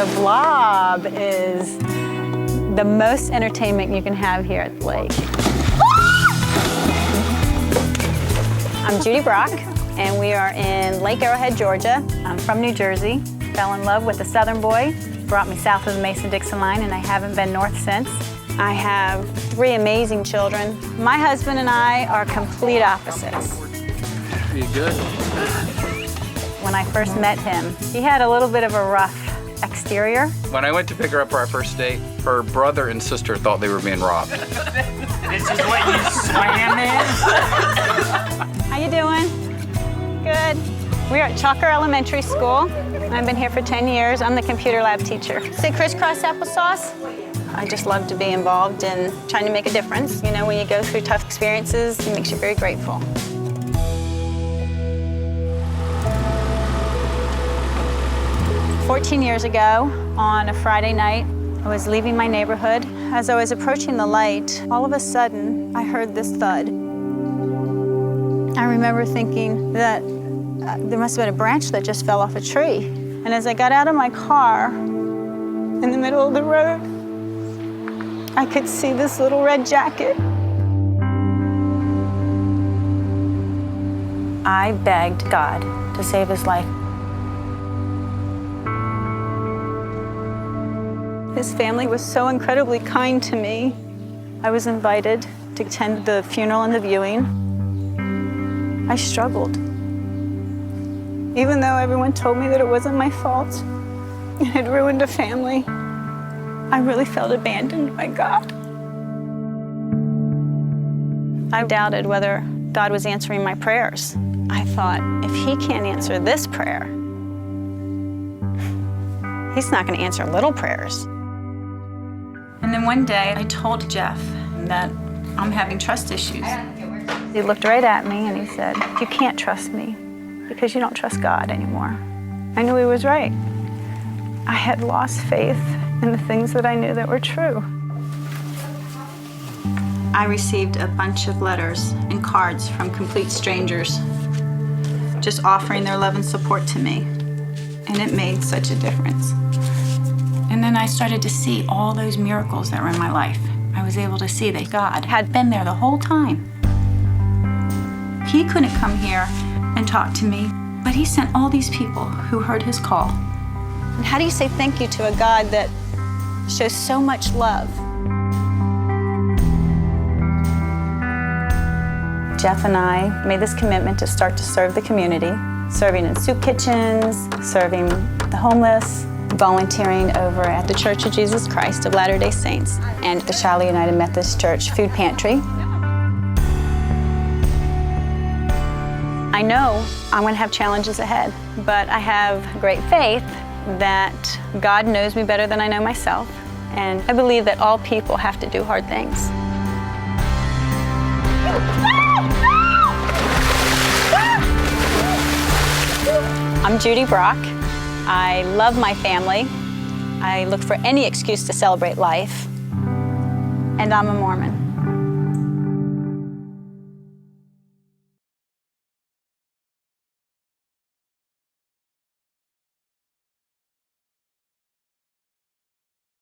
The blob is the most entertainment you can have here at the lake. Ah! I'm Judy Brock, and we are in Lake Arrowhead, Georgia. I'm from New Jersey. Fell in love with a southern boy, brought me south of the Mason-Dixon line, and I haven't been north since. I have three amazing children. My husband and I are complete opposites. You good? When I first met him, he had a little bit of a rough exterior. When I went to pick her up for our first date, her brother and sister thought they were being robbed. This is what you swam in? How you doing? Good. We are at Chalker Elementary School. I've been here for 10 years. I'm the computer lab teacher. Say crisscross applesauce. I just love to be involved in trying to make a difference. You know, when you go through tough experiences, it makes you very grateful. Fourteen years ago, on a Friday night, I was leaving my neighborhood. As I was approaching the light, all of a sudden, I heard this thud. I remember thinking that uh, there must have been a branch that just fell off a tree. And as I got out of my car in the middle of the road, I could see this little red jacket. I begged God to save his life. His family was so incredibly kind to me. I was invited to attend the funeral and the viewing. I struggled. Even though everyone told me that it wasn't my fault, and it had ruined a family, I really felt abandoned by God. I doubted whether God was answering my prayers. I thought, if He can't answer this prayer, He's not going to answer little prayers. Then one day I told Jeff that I'm having trust issues. He looked right at me and he said, You can't trust me because you don't trust God anymore. I knew he was right. I had lost faith in the things that I knew that were true. I received a bunch of letters and cards from complete strangers just offering their love and support to me. And it made such a difference. And then I started to see all those miracles that were in my life. I was able to see that God had been there the whole time. He couldn't come here and talk to me, but He sent all these people who heard His call. And how do you say thank you to a God that shows so much love? Jeff and I made this commitment to start to serve the community, serving in soup kitchens, serving the homeless, volunteering over at the Church of Jesus Christ of Latter day Saints and the Shiloh United Methodist Church Food Pantry. I know I'm going to have challenges ahead, but I have great faith that God knows me better than I know myself, and I believe that all people have to do hard things. I'm Judy Brock. I love my family. I look for any excuse to celebrate life. And I'm a Mormon.